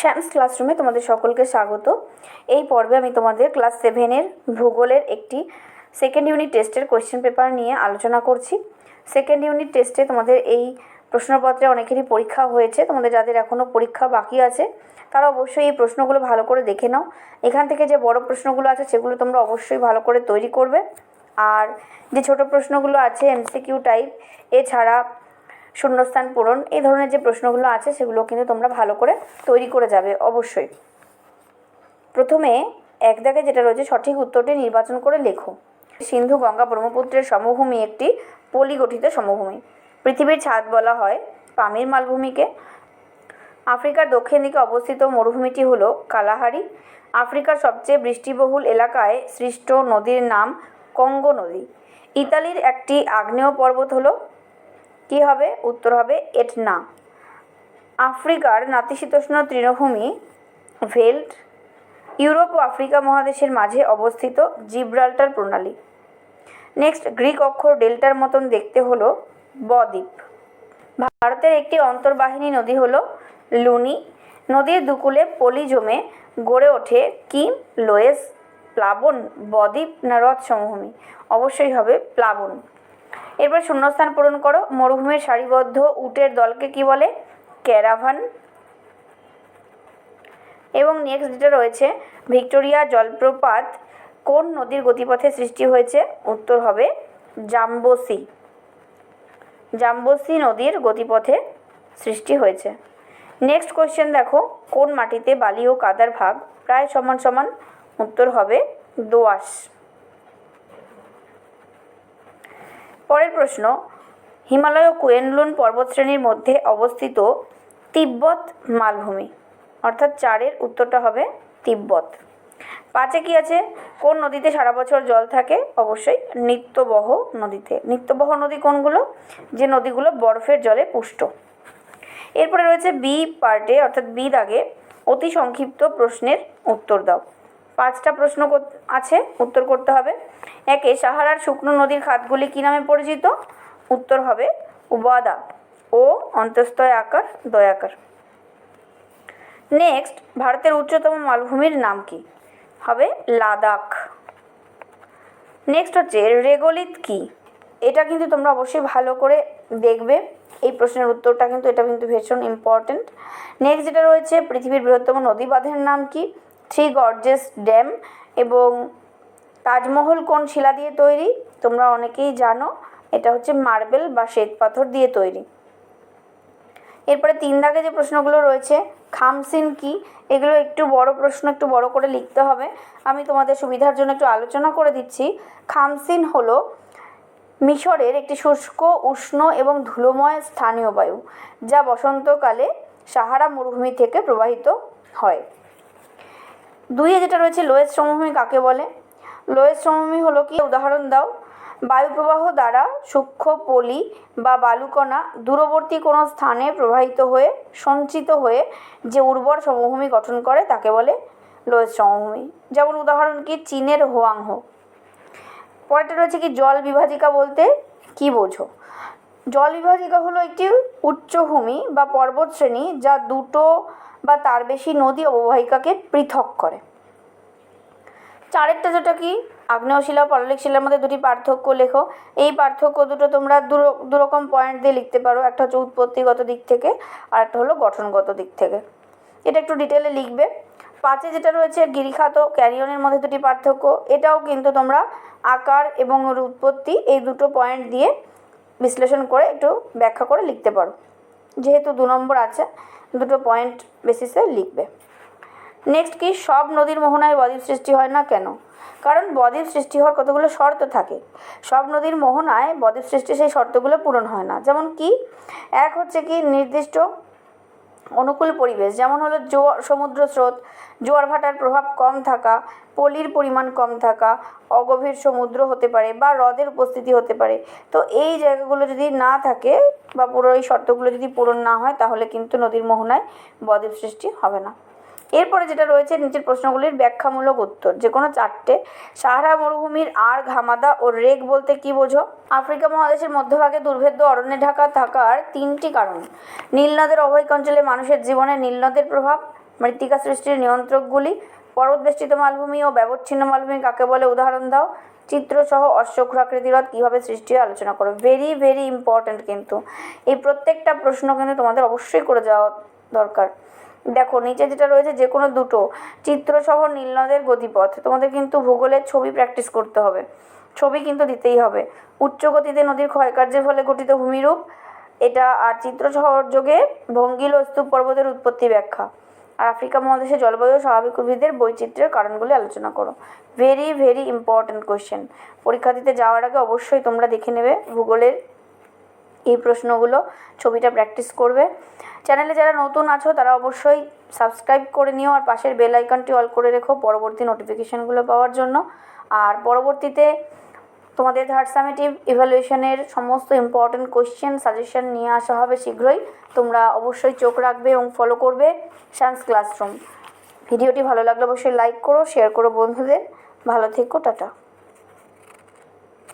শ্যামস ক্লাসরুমে তোমাদের সকলকে স্বাগত। এই পর্বে আমি তোমাদের ক্লাস সেভেনের ভূগোলের একটি সেকেন্ড ইউনিট টেস্টের কোয়েশ্চেন পেপার নিয়ে আলোচনা করছি। সেকেন্ড ইউনিট টেস্টে তোমাদের এই প্রশ্নপত্রে অনেকেরই পরীক্ষা হয়েছে। তোমাদের যাদের এখনও পরীক্ষা বাকি আছে, তারা অবশ্যই এই প্রশ্নগুলো ভালো করে দেখে নাও। এখান থেকে যে বড় প্রশ্নগুলো আছে, সেগুলো তোমরা অবশ্যই ভালো করে তৈরি করবে। আর যে ছোট প্রশ্নগুলো আছে এমসিকিউ টাইপ এছাড়া শূন্যস্থান পূরণ। এই ধরনের যে প্রশ্নগুলো আছে, সেগুলো কিন্তু তোমরা ভালো করে তৈরি করে যাবে অবশ্যই। প্রথমে এক দাগে যেটা রয়েছে, সঠিক উত্তরটি নির্বাচন করে লেখো। সিন্ধু গঙ্গা ব্রহ্মপুত্রের সমভূমি একটি পলিগঠিত সমভূমি। পৃথিবীর ছাদ বলা হয় পামির মালভূমিকে। আফ্রিকার দক্ষিণ দিকে অবস্থিত মরুভূমিটি হলো কালাহারি। আফ্রিকার সবচেয়ে বৃষ্টিবহুল এলাকায় সৃষ্ট নদীর নাম কঙ্গো নদী। ইতালির একটি আগ্নেয় পর্বত হলো কি হবে? উত্তর হবে এটনা। আফ্রিকার নাতিশীতোষ্ণ তৃণভূমি ভেল্ট ইউরোপ ও আফ্রিকা মহাদেশের মাঝে অবস্থিত জিব্রাল্টার প্রণালী। নেক্সট, গ্রিক অক্ষর ডেল্টার মতন দেখতে হলো বদ্বীপ। ভারতের একটি অন্তর্বাহিনী নদী হলো লুনি। নদীর দুকুলে পলি জমে গড়ে ওঠে কি লোয়েস, প্লাবন, বদ্বীপ না হ্রদ সমভূমি অবশ্যই হবে প্লাবন। এরপর শূন্যস্থান পূরণ করো। মরুভূমির সারিবদ্ধ উটের দলকে কি বলে? ক্যারাভান। এবং নেক্সট যেটা রয়েছে, ভিক্টোরিয়া জলপ্রপাত কোন নদীর গতিপথে সৃষ্টি হয়েছে? উত্তর হবে জাম্বসি। জাম্বসি নদীর গতিপথে সৃষ্টি হয়েছে। নেক্সট কোয়েশ্চেন দেখো, কোন মাটিতে বালি ও কাদার ভাগ প্রায় সমান সমান? উত্তর হবে দোআঁশ। পরের প্রশ্ন, হিমালয় ও কুয়েনলুন পর্বতশ্রেণীর মধ্যে অবস্থিত তিব্বত মালভূমি, অর্থাৎ চারের উত্তরটা হবে তিব্বত। পাঁচে কি আছে? কোন নদীতে সারা বছর জল থাকে? অবশ্যই নিত্যবহ নদীতে। নিত্যবহ নদী কোনগুলো? যে নদীগুলো বরফের জলে পুষ্ট। এরপরে রয়েছে বি পার্টে, অর্থাৎ বি দাগে অতি সংক্ষিপ্ত প্রশ্নের উত্তর দাও। পাঁচটা প্রশ্ন আছে, উত্তর করতে হবে। একে, সাহারার শুকনো নদীর খাতগুলি কী নামে পরিচিত? উত্তর হবে ওয়াদা ও অন্তস্তয় আকার, দয়াকার। নেক্সট, ভারতের উচ্চতম মালভূমির নাম কি? হবে লাদাখ। নেক্সট হচ্ছে, রেগোলিত কি? এটা কিন্তু তোমরা অবশ্যই ভালো করে দেখবে। এই প্রশ্নের উত্তরটা কিন্তু এটা কিন্তু ভীষণ ইম্পর্ট্যান্ট নেক্সট যেটা রয়েছে, পৃথিবীর বৃহত্তম নদী বাঁধের নাম কি? থ্রি গর্জেস ড্যাম এবং তাজমহল কোন শিলা দিয়ে তৈরি? তোমরা অনেকেই জানো, এটা হচ্ছে মার্বেল বা শ্বেত পাথর দিয়ে তৈরি। এরপরে তিন দাগে যে প্রশ্নগুলো রয়েছে, খামসিন কি? এগুলো একটু বড় প্রশ্ন, একটু বড় করে লিখতে হবে। আমি তোমাদের সুবিধার জন্য একটু আলোচনা করে দিচ্ছি। খামসিন হলো মিশরের একটি শুষ্ক, উষ্ণ এবং ধুলোময় স্থানীয় বায়ু, যা বসন্তকালে সাহারা মরুভূমি থেকে প্রবাহিত হয়। দুইয়ে যেটা রয়েছে লোয়েস সমভূমি কাকে বলে? লোয়েস সমভূমি হলো কি? উদাহরণ দাও। বায়ুপ্রবাহ দ্বারা সূক্ষ্ম পলি বা বালুকণা দূরবর্তী কোনো স্থানে প্রবাহিত হয়ে, সঞ্চিত হয়ে যে উর্বর সমভূমি গঠন করে তাকে বলে লোয়েস সমভূমি। যেমন উদাহরণ কি? চীনের হোয়াংহো। পরেরটা রয়েছে কি? জল বিভাজিকা বলতে কি বোঝো? জল বিভাজিকা হলো একটি উচ্চভূমি বা পর্বতশ্রেণী যা দুটো বা তার বেশি নদী অববাহিকাকে পৃথক করে। চারেরটা যেটা কি? আগ্নেয় শিলা ও শিলার মধ্যে দুটি পার্থক্য লেখো। এই পার্থক্য দুটো তোমরা দুরকম পয়েন্ট দিয়ে লিখতে পারো। একটা হচ্ছে উৎপত্তিগত দিক থেকে আর একটা হলো গঠনগত দিক থেকে। এটা একটু ডিটেলে লিখবে। পাঁচে যেটা রয়েছে, গিরিখাত, ক্যারিয়নের মধ্যে দুটি পার্থক্য। এটাও কিন্তু তোমরা আকার এবং উৎপত্তি এই দুটো পয়েন্ট দিয়ে বিশ্লেষণ করে একটু ব্যাখ্যা করে লিখতে পারো। যেহেতু দু নম্বর আছে, দুটো পয়েন্ট বেসিসে লিখবে। নেক্সট কি? সব নদীর মোহনায় বদ্বীপ সৃষ্টি হয় না কেন? কারণ বদ্বীপ সৃষ্টি হওয়ার কতগুলো শর্ত থাকে। সব নদীর মোহনায় বদ্বীপ সৃষ্টি সেই শর্তগুলো পূরণ হয় না। যেমন কি? এক হচ্ছে কি? নির্দিষ্ট অনুকূল পরিবেশ, যেমন হলো জোয়ার, সমুদ্র স্রোত, জোয়ার ভাটার প্রভাব কম থাকা, পলির পরিমাণ কম থাকা, অগভীর সমুদ্র হতে পারে বা হ্রদের উপস্থিতি হতে পারে। তো এই জায়গাগুলো যদি না থাকে বা পুরো এই শর্তগুলো যদি পূরণ না হয়, তাহলে কিন্তু নদীর মোহনায় বদের সৃষ্টি হবে না। এরপরে যেটা রয়েছে, নিচের প্রশ্নগুলির ব্যাখ্যামূলক উত্তর। যে কোনো চারটে। সাহারা, মরুভূমির আর ঘামাদা ও রেগ বলতে কি বোঝো? আফ্রিকা মহাদেশের মধ্যভাগে দুর্ভেদ্য অরণ্যে ঢাকা থাকার তিনটি কারণ। নীলনদের অবহিক অঞ্চলে মানুষের জীবনে নীলনদের প্রভাব, মৃত্তিকা সৃষ্টির নিয়ন্ত্রকগুলি পর্বতবেষ্টিত মালভূমি ও ব্যবচ্ছিন্ন মালভূমি কাকে বলে উদাহরণ দাও? চিত্রসহ অশ্বক্ষুরাকৃতি হ্রদ কীভাবে সৃষ্টি হয় আলোচনা করো। ভেরি ভেরি ইম্পর্ট্যান্ট কিন্তু। এই প্রত্যেকটা প্রশ্ন কিন্তু তোমাদের অবশ্যই করে যাওয়া দরকার। দেখো, নিচে যেটা রয়েছে যে কোনো দুটো চিত্রসহ নীলনদের গতিপথ, তোমাদের কিন্তু ভূগোলের ছবি প্র্যাকটিস করতে হবে। ছবি কিন্তু দিতেই হবে। উচ্চ গতিতে নদীর ক্ষয়কার্যের ফলে গঠিত ভূমিরূপ, এটা আর চিত্র সহযোগে ভঙ্গিল স্তূপ পর্বতের উৎপত্তি ব্যাখ্যা। আর আফ্রিকা মহাদেশে জলবায়ু স্বাভাবিক উদ্ভিদের বৈচিত্র্যের কারণগুলি আলোচনা করো। ভেরি ভেরি ইম্পর্ট্যান্ট কোয়েশ্চেন পরীক্ষা দিতে যাওয়ার আগে অবশ্যই তোমরা দেখে নেবে ভূগোলের এই প্রশ্নগুলো, ছবিটা প্র্যাকটিস করবে। চ্যানেলে যারা নতুন আছো, তারা অবশ্যই সাবস্ক্রাইব করে নিও আর পাশের বেল আইকনটি অল করে রেখো পরবর্তী নোটিফিকেশানগুলো পাওয়ার জন্য। আর পরবর্তীতে তোমাদের থার্ড সামেটিভ ইভ্যালুয়েশনের সমস্ত ইম্পর্টেন্ট কোয়েশ্চেন সাজেশন নিয়ে আসা হবে শীঘ্রই। তোমরা অবশ্যই চোখ রাখবে এবং ফলো করবে সায়েন্স ক্লাসরুম ভিডিওটি ভালো লাগলে অবশ্যই লাইক করো শেয়ার করো বন্ধুদের। ভালো থেকো, টাটা।